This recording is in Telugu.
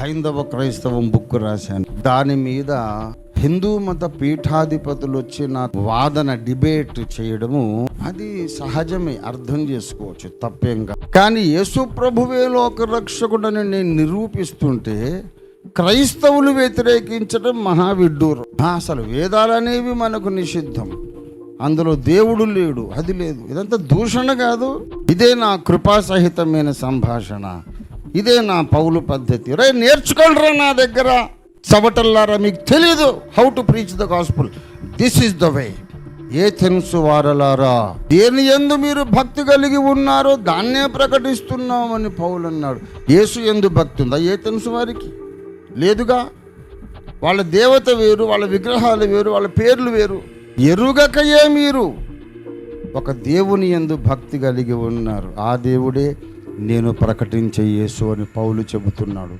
హైందవ క్రైస్తవం బుక్ రాశాను. దాని మీద హిందూ మత పీఠాధిపతులు వచ్చిన వాదన డిబేట్ చేయడము అది సహజమే అర్థం చేసుకోవచ్చు తప్పేంగా కానీ యేసు ప్రభువే లోక రక్షకుడని నేను నిరూపిస్తుంటే క్రైస్తవులు వ్యతిరేకించడం మహావిడ్డూరం అసలు వేదాలు అనేవి మనకు నిషిద్ధం. అందులో దేవుడు లేడు అది లేదు. ఇదంతా దూషణ కాదు. ఇదే నా కృపాసహితమైన సంభాషణ. ఇదే నా పౌలు పద్ధతి. రే నేర్చుకోండిరా నా దగ్గర. చవటల్లారా మీకు తెలియదు how to preach the gospel this is the way ఏ తెలుసు వారలారా దేని ఎందు మీరు భక్తి కలిగి ఉన్నారో దాన్నే ప్రకటిస్తున్నామని పౌలు అన్నాడు. యేసు ఎందు భక్తి ఉందా? ఏ తెలుసు వారికి? లేదుగా? వాళ్ళ దేవత వేరు వాళ్ళ విగ్రహాలు వేరు వాళ్ళ పేర్లు వేరు. ఎరుగకయే మీరు? ఒక దేవుని ఎందు భక్తి కలిగి ఉన్నారు. ఆ దేవుడే నేను ప్రకటించే యేసు అని పౌలు చెబుతున్నాడు.